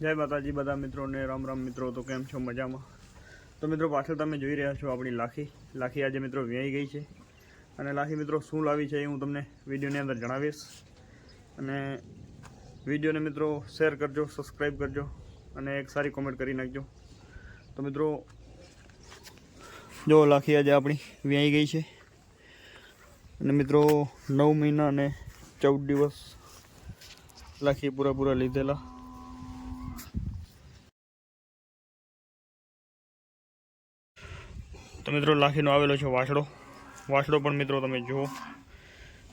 જય માતાજી બધા મિત્રોને, રામ રામ મિત્રો, તો કેમ છો મજામાં? તો મિત્રો પાછળ તમે જોઈ રહ્યા છો આપણી લાખી. લાખી આજે મિત્રો વ્યાઈ ગઈ છે. અને લાખી મિત્રો શું લાવી છે એ હું તમને વિડીયોની અંદર જણાવીશ. અને વિડીયોને મિત્રો શેર કરજો સબસ્ક્રાઈબ કરજો અને એક સારી કોમેન્ટ કરી નાખજો. તો મિત્રો, જો લાખી આજે આપણી વ્યાઈ ગઈ છે. અને મિત્રો નવ મહિના અને ચૌદ દિવસ લાખી પૂરા પૂરા લીધેલા. તો મિત્રો લાખીનો આવેલો છે વાછડો. વાછડો પણ મિત્રો તમે જુઓ.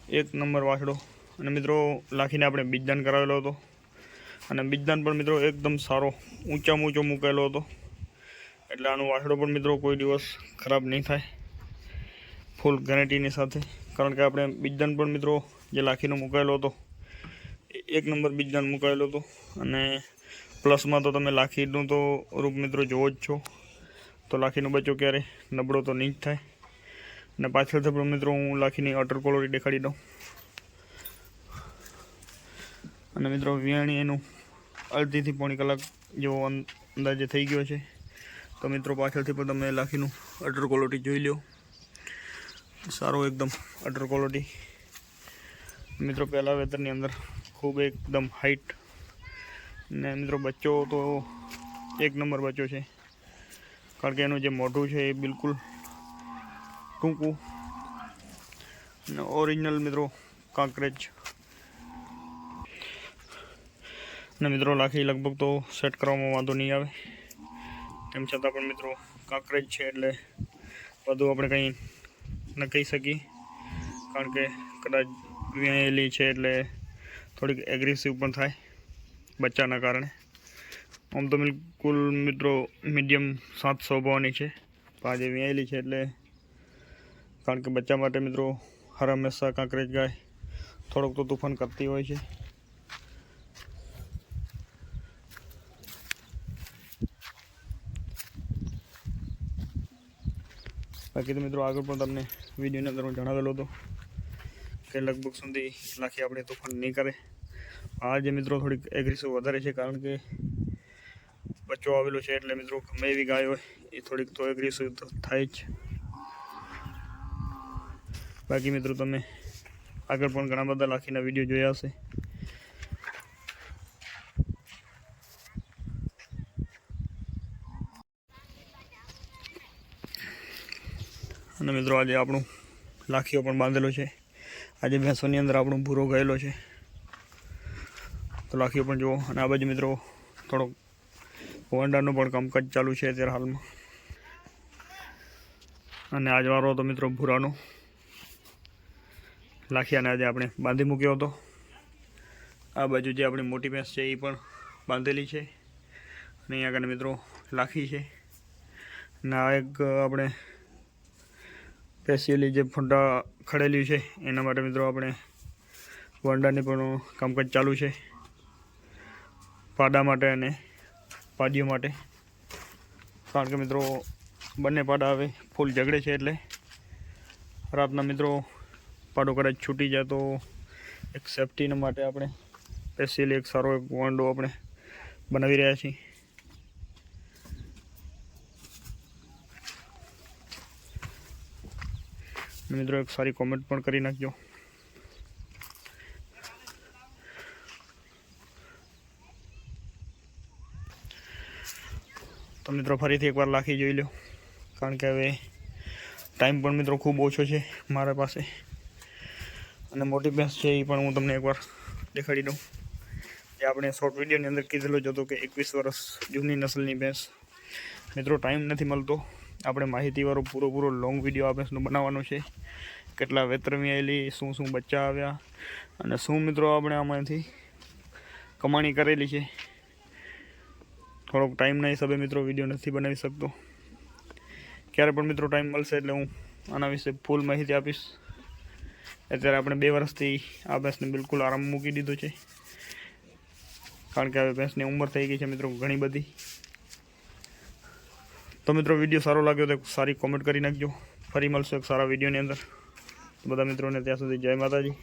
એક નંબર વાછડો. અને મિત્રો લાખીને આપણે બીજદાન કરાવેલો હતો. અને બીજદાન પણ મિત્રો એકદમ સારો, ઊંચામાં ઊંચો મૂકેલો હતો. એટલે આનો વાછડો પણ મિત્રો કોઈ દિવસ ખરાબ નહીં થાય. ફૂલ ગેરંટીની સાથે. કારણ કે આપણે બીજદાન પણ મિત્રો જે લાખીનો મુકાયેલો હતો એક નંબર બીજદાન મુકાયેલો હતો. અને પ્લસમાં તો તમે લાખીનું તો રૂપ મિત્રો જોવો જ છો. તો લાખીનો બચ્ચો ક્યારે? નબળો તો નહીં થાય. અને પાછળથી પણ મિત્રો હું લાખીની અટર કોલોરી દેખાડી દઉં. અને મિત્રો વિયાણી એનું અડધીથી પોણી કલાક જેવો અંદાજે થઈ ગયો છે. તો મિત્રો પાછળથી પણ તમે લાખીનું અટર ક્વોલિટી જોઈ લો સારો એકદમ અટર ક્વોલિટી મિત્રો પહેલાં વેતરની અંદર ખૂબ એકદમ હાઈટ ને મિત્રો બચ્ચો તો એક નંબર બચ્ચો છે. કારણ કે એનું જે મોઢું છે એ બિલકુલ ટૂંકું. અને ઓરિજિનલ મિત્રો કાંકરેજ અને મિત્રો, લાખી લગભગ તો સેટ કરવામાં વાંધો નહીં આવે. તેમ છતાં પણ મિત્રો કાંકરેજ છે એટલે બધું આપણે કંઈ ન કહી શકીએ. કારણ કે કદાચ વ્યાયેલી છે એટલે થોડીક એગ્રેસિવ પણ થાય બચ્ચાના કારણે. આમ તો બિલકુલ મિત્રો મીડિયમ સાત સ્વભાવની છે. પાંચે વ્યાયેલી છે એટલે કારણ કે બચ્ચા માટે મિત્રો હર હંમેશા કાંકરેજ ગાય થોડોક તો તુફાન કરતી હોય છે. બાકી તો મિત્રો આગળ પણ તમને વિડીયોની અંદર હું જણાવેલો હતો કે લગભગ સુધી લાખી આપણે તોફાન નહીં કરે. આજે મિત્રો થોડીક એગ્રેસિવ વધારે છે કારણ કે બચ્ચો આવેલો છે એટલે મિત્રો ગમે એવી ગાય હોય એ થોડીક તો એગ્રેસિવ તો થાય જ. બાકી મિત્રો તમે આગળ પણ ઘણા બધા લાખીના વીડિયો જોયા હશે. અને મિત્રો આજે આપણું લાખીઓ પણ બાંધેલો છે. આજે ભેંસોની અંદર આપણો ભૂરો ગયેલો છે. તો લાખીઓ પણ જુઓ. અને આ બાજુ મિત્રો થોડોક વંડાનું પણ કામકાજ ચાલુ છે અત્યારે હાલમાં. અને આજ વારો હતો મિત્રો ભૂરાનો. લાખિયાને આજે આપણે બાંધી મૂક્યો હતો. આ બાજુ જે આપણી મોટી ભેંસ છે એ પણ બાંધેલી છે. અને અહીંયા આગળ મિત્રો લાખી છે. અને આ એક આપણે સ્પેશિયલી જે ફોંડા ખડેલી છે, એના માટે મિત્રો આપણે વંડાની પણ કામકાજ ચાલુ છે. પાડા માટે અને પાડીઓ માટે. કારણ કે મિત્રો, બંને પાડા હવે ફૂલ ઝઘડે છે એટલે. રાતના મિત્રો પાડો કદાચ છૂટી જાય તો એક સેફટીના માટે આપણે સ્પેશિયલી એક સારો એક વાંડો આપણે બનાવી રહ્યા છીએ. મિત્રો, એક સારી કોમેન્ટ પણ કરી નાખજો. તો મિત્રો ફરીથી એકવાર લાખી જોઈ લો કારણ કે હવે ટાઈમ પણ મિત્રો ખૂબ ઓછો છે મારા પાસે. અને મોટી ભેંસ છે એ પણ હું તમને એકવાર દેખાડી દઉં. જે આપણે શોર્ટ વિડીયોની અંદર કીધેલો જ હતો કે એકવીસ વર્ષ જૂની નસલની ભેંસ. મિત્રો ટાઈમ નથી મળતો. આપણે માહિતીવાળો પૂરો પૂરો લોંગ વીડિયો આ ભેંસનો બનાવવાનો છે. કેટલા વેતરમી આવેલી શું શું બચ્ચા આવ્યા અને શું મિત્રો આપણે આમાંથી કમાણી કરેલી છે. થોડોક ટાઈમના હિસાબે મિત્રો વીડિયો નથી બનાવી શકતો. ક્યારે પણ મિત્રો ટાઈમ મળશે એટલે હું આના વિશે ફૂલ માહિતી આપીશ. અત્યારે આપણે બે વર્ષથી આ ભેંસને બિલકુલ આરામ મૂકી દીધો છે. કારણ કે હવે ભેંસની ઉંમર થઈ ગઈ છે મિત્રો ઘણી બધી. તો મિત્રો વીડિયો સારો લાગ્યો તો સારી કોમેન્ટ કરી નાખજો. ફરી મળશું એક સારા વિડીયોની અંદર. બધા મિત્રોને ત્યાં સુધી જય માતાજી.